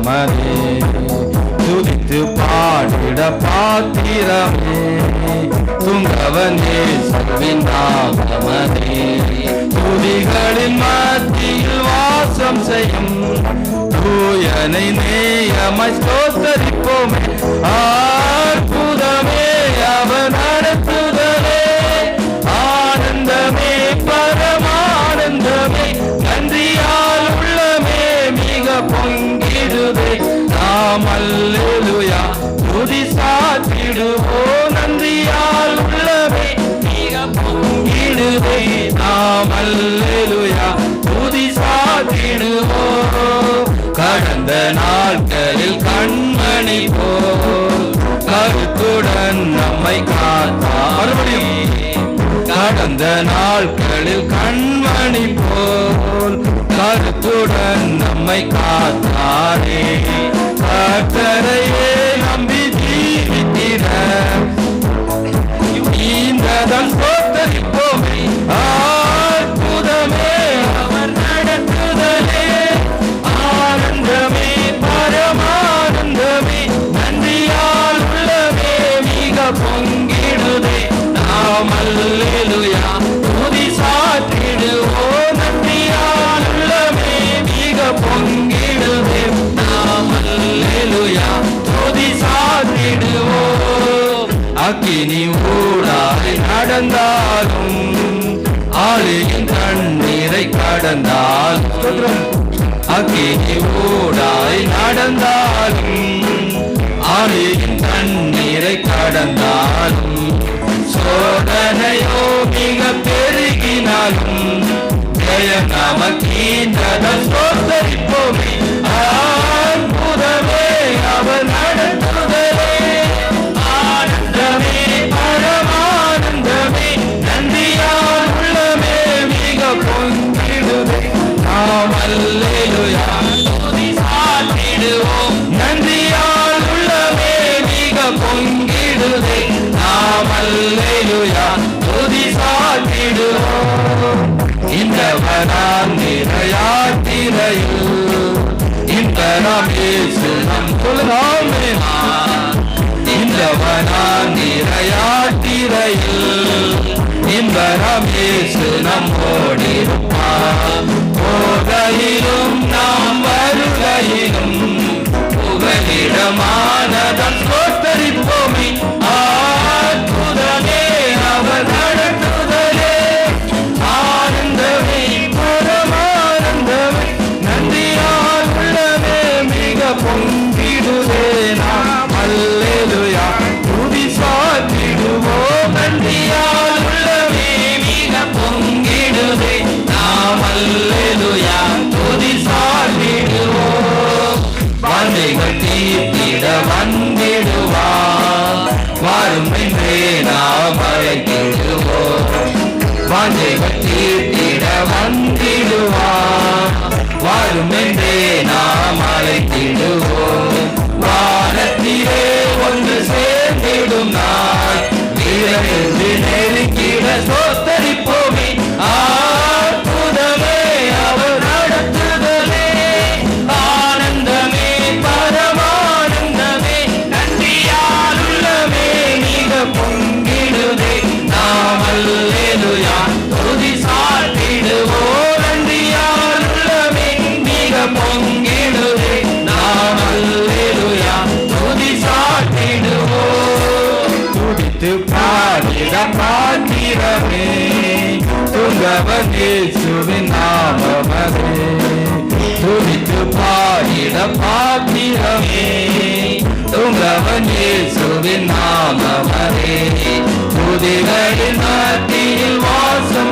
நாமமதே துதித்து பாடிட பாத்திரமே துங்கவனே இயேசுவின் துதிகளின் மத்தியில் வாசம் செய்யும் தூயனை நேயமாய் ஸ்தோத்தரிப்போமே. அற்புதமே அவன் நடத்துதலே. இதுவோ நந்தியால் உள்ளமே மிக பொங்கிடுவே நாம். அல்லேலூயா துதி சாத்திடுவோ. கடந்த நாட்களில் கண்மணி போல் கருத்துடன் நம்மை காத்தார். கடந்த நாட்களில் கண்மணி போல் கருத்துடன் நம்மை காத்தாரே. கத்தரையே அக்கினி ஊடாய் நடந்தாலும் ஆளியின் தண்ணீரை கடந்தால் அக்கினி ஊடாய் நடந்தாலும் ஆளியின் தண்ணீரை கடந்தாலும் சோதனையோ மிக பெருகினாலும் ஜெயம் நமக்கீன்றதன் சோதரிப்போமே அற்புதமே அவன். இந்த நிறையாத்திரையில் யாத்திரையில் இந்த நாம் இயேசு நம் குலதாமே இந்த நிறையாத்திரையில் யாத்திரையில் இன்பரம் இயேசு நம்மோடிருப்பார் போகையிலும் நாம் வருகையிலும் புகலிடமானதன் சோத்தரிப்போமே நாம் அழைத்திடுவோம் வாஞ்சைகள் தீர்த்திட வந்திடுவார் வாரும் என்றே நாம் அழைத்திடுவோம் வானத்திலே ஒன்று சேர்ந்திடும் நாள் நெருக்கிட சொல் துடித்து பாடிட பாத்திரமே துங்கவன் இயேசுவின் நாமமதே துதித்து பாடிட பாத்திரமே தூங்கவன் இயேசுவின் நாமமரே துதிகளின் மத்தியில் வாசம்